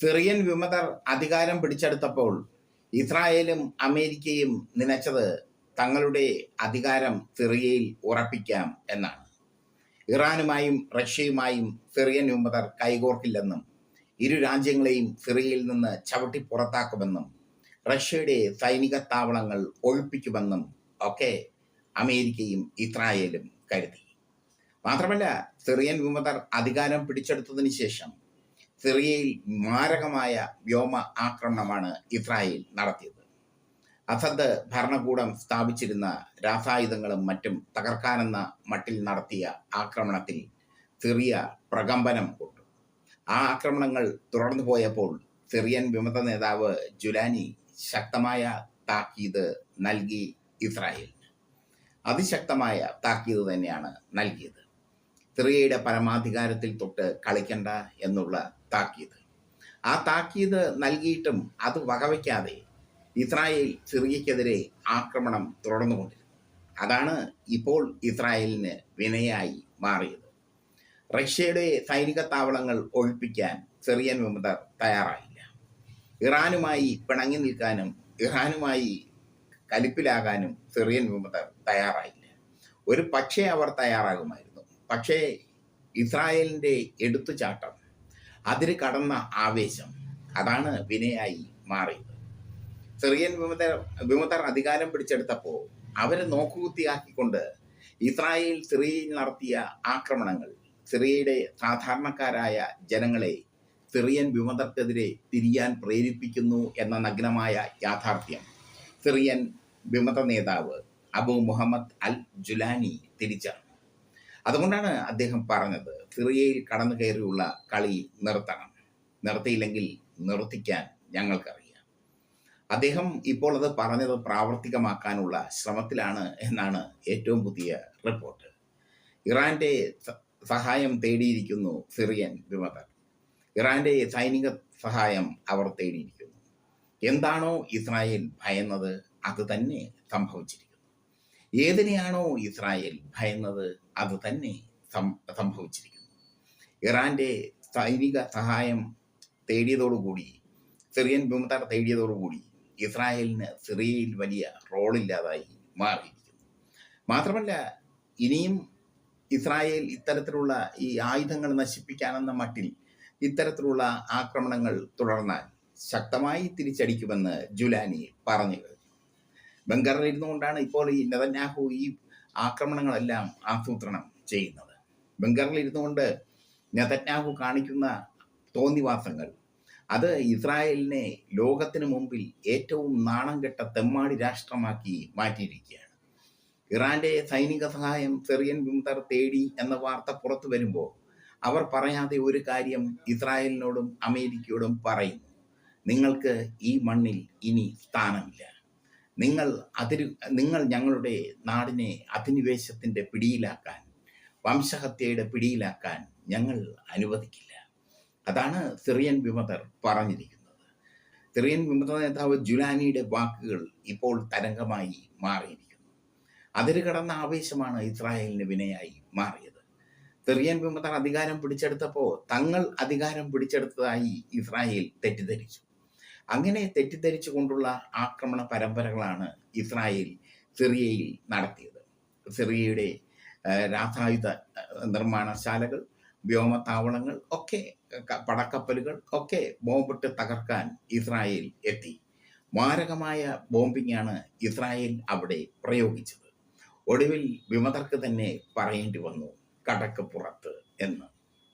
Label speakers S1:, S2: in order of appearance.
S1: Syrian വിമതർ അധികാരം പിടിച്ചെടുത്തപ്പോൾ ഇസ്രായേലും അമേരിക്കയും നനച്ചത് തങ്ങളുടെ അധികാരം സിറിയയിൽ ഉറപ്പിക്കാം എന്നാണ്. ഇറാനുമായും റഷ്യയുമായും സിറിയൻ വിമതർ കൈകോർക്കില്ലെന്നും ഇരു രാജ്യങ്ങളെയും സിറിയയിൽ നിന്ന് ചവിട്ടി പുറത്താക്കുമെന്നും റഷ്യയുടെ സൈനിക താവളങ്ങൾ ഒഴിപ്പിക്കുമെന്നും ഒക്കെ അമേരിക്കയും ഇസ്രായേലും കരുതി. മാത്രമല്ല സിറിയൻ വിമതർ അധികാരം പിടിച്ചെടുത്തതിന് ശേഷം സിറിയയിൽ മാരകമായ വ്യോമ ആക്രമണമാണ് ഇസ്രായേൽ നടത്തിയത്. അസദ് ഭരണകൂടം സ്ഥാപിച്ചിരുന്ന രാസായുധങ്ങളും മറ്റും തകർക്കാനെന്ന മട്ടിൽ നടത്തിയ ആക്രമണത്തിൽ സിറിയ പ്രകമ്പനം കൊണ്ടു ആ ആക്രമണങ്ങൾ തുടർന്നു പോയപ്പോൾ സിറിയൻ വിമത നേതാവ് ജുലാനി ശക്തമായ താക്കീത് നൽകി ഇസ്രായേൽ അതിശക്തമായ താക്കീത് തന്നെയാണ് നൽകിയത്. സിറിയയുടെ പരമാധികാരത്തിൽ തൊട്ട് കളിക്കണ്ട എന്നുള്ള താക്കീത്. ആ താക്കീത് നൽകിയിട്ടും അത് വകവയ്ക്കാതെ ഇസ്രായേൽ സിറിയക്കെതിരെ ആക്രമണം തുടർന്നുകൊണ്ടിരുന്നു. അതാണ് ഇപ്പോൾ ഇസ്രായേലിന് വിനയായി മാറിയത്. റഷ്യയുടെ സൈനിക താവളങ്ങൾ ഒഴിപ്പിക്കാൻ സിറിയൻ വിമതർ തയ്യാറായില്ല. ഇറാനുമായി പിണങ്ങി നിൽക്കാനും ഇറാനുമായി കലിപ്പിലാകാനും സിറിയൻ വിമതർ തയ്യാറായില്ല. ഒരു പക്ഷേ അവർ തയ്യാറാകുമായിരുന്നു. പക്ഷേ ഇസ്രായേലിന്റെ എടുത്തുചാട്ടം അതിര് കടന്ന ആവേശം. അതാണ് വിനയായി മാറിയത്. സിറിയൻ വിമത വിമതർ അധികാരം പിടിച്ചെടുത്തപ്പോൾ അവരെ നോക്കുകുത്തിയാക്കിക്കൊണ്ട് ഇസ്രായേൽ സിറിയയിൽ നടത്തിയ ആക്രമണങ്ങൾ സിറിയയുടെ സാധാരണക്കാരായ ജനങ്ങളെ സിറിയൻ വിമതർക്കെതിരെ തിരിയാൻ പ്രേരിപ്പിക്കുന്നു എന്ന നഗ്നമായ യാഥാർത്ഥ്യം. സിറിയൻ വിമത നേതാവ് അബു മുഹമ്മദ് അൽ ജുലാനി തിരിച്ചറിഞ്ഞു. അതുകൊണ്ടാണ് അദ്ദേഹം പറഞ്ഞത് സിറിയയിൽ കടന്നു കയറിയുള്ള കളി നിർത്തണം. നിർത്തിയില്ലെങ്കിൽ നിർത്തിക്കാൻ ഞങ്ങൾക്കറിയാം. അദ്ദേഹം ഇപ്പോൾ അത് പറഞ്ഞത് പ്രാവർത്തികമാക്കാനുള്ള ശ്രമത്തിലാണ് എന്നാണ് ഏറ്റവും പുതിയ റിപ്പോർട്ട്. ഇറാന്റെ സഹായം തേടിയിരിക്കുന്നു സിറിയൻ വിമതർ. ഇറാന്റെ സൈനിക സഹായം അവർ തേടിയിരിക്കുന്നു. എന്താണോ ഇസ്രായേൽ ഭയന്നത് അത് തന്നെ സംഭവിച്ചിരിക്കുന്നു. ഏതിനെയാണോ ഇസ്രായേൽ ഭയന്നത് അത് തന്നെ സംഭവിച്ചിരിക്കുന്നു. ഇറാന്റെ സൈനിക സഹായം തേടിയതോടുകൂടി സിറിയൻ വിമതർ തേടിയതോടുകൂടി ഇസ്രായേലിന് സിറിയയിൽ വലിയ റോളില്ലാതായി മാറിയിരിക്കുന്നു. മാത്രമല്ല ഇനിയും ഇസ്രായേൽ ഇത്തരത്തിലുള്ള ഈ ആയുധങ്ങൾ നശിപ്പിക്കാനെന്ന മട്ടിൽ ഇത്തരത്തിലുള്ള ആക്രമണങ്ങൾ തുടർന്നാൽ ശക്തമായി തിരിച്ചടിക്കുമെന്ന് ജുലാനി പറഞ്ഞു ബംഗറിൽ ഇരുന്നുകൊണ്ടാണ് ഇപ്പോൾ ഈ നെതന്യാഹു ഈ ആക്രമണങ്ങളെല്ലാം ആസൂത്രണം ചെയ്യുന്നത്. ബംഗറിൽ ഇരുന്നുകൊണ്ട് നെതന്യാഹു കാണിക്കുന്ന തോന്നിവാസങ്ങൾ അത് ഇസ്രായേലിനെ ലോകത്തിന് മുമ്പിൽ ഏറ്റവും നാണം കെട്ട തെമ്മാടി രാഷ്ട്രമാക്കി മാറ്റിയിരിക്കുകയാണ്. ഇറാന്റെ സൈനിക സഹായം സെറിയൻ വിമുതർ തേടി എന്ന വാർത്ത പുറത്തു വരുമ്പോൾ അവർ പറയാതെ ഒരു കാര്യം ഇസ്രായേലിനോടും അമേരിക്കയോടും പറയുന്നു. നിങ്ങൾക്ക് ഈ മണ്ണിൽ ഇനി സ്ഥാനമില്ല. നിങ്ങൾ അതിരു നിങ്ങൾ ഞങ്ങളുടെ നാടിനെ അധിനിവേശത്തിന്റെ പിടിയിലാക്കാൻ വംശഹത്യയുടെ പിടിയിലാക്കാൻ ഞങ്ങൾ അനുവദിക്കില്ല. അതാണ് സിറിയൻ വിമതർ പറഞ്ഞിരിക്കുന്നത്. സിറിയൻ വിമത നേതാവ് ജുലാനിയുടെ വാക്കുകൾ ഇപ്പോൾ തരംഗമായി മാറിയിരിക്കുന്നു. അതിര് കടന്ന ആവേശമാണ് ഇസ്രായേലിന് വിനയായി മാറിയത്. സിറിയൻ വിമതർ അധികാരം പിടിച്ചെടുത്തപ്പോൾ തങ്ങൾ അധികാരം പിടിച്ചെടുത്തതായി ഇസ്രായേൽ തെറ്റിദ്ധരിച്ചു. അങ്ങനെ തെറ്റിദ്ധരിച്ചു കൊണ്ടുള്ള ആക്രമണ പരമ്പരകളാണ് ഇസ്രായേൽ സിറിയയിൽ നടത്തിയത്. സിറിയയുടെ രാസായുധ നിർമ്മാണശാലകൾ വ്യോമത്താവളങ്ങൾ ഒക്കെ പടക്കപ്പലുകൾ ഒക്കെ ബോംബിട്ട് തകർക്കാൻ ഇസ്രായേൽ എത്തി. മാരകമായ ബോംബിങ്ങാണ് ഇസ്രായേൽ അവിടെ പ്രയോഗിച്ചത്. ഒടുവിൽ വിമതർക്ക് തന്നെ പറയേണ്ടി വന്നു കടക്ക് പുറത്ത് എന്ന്.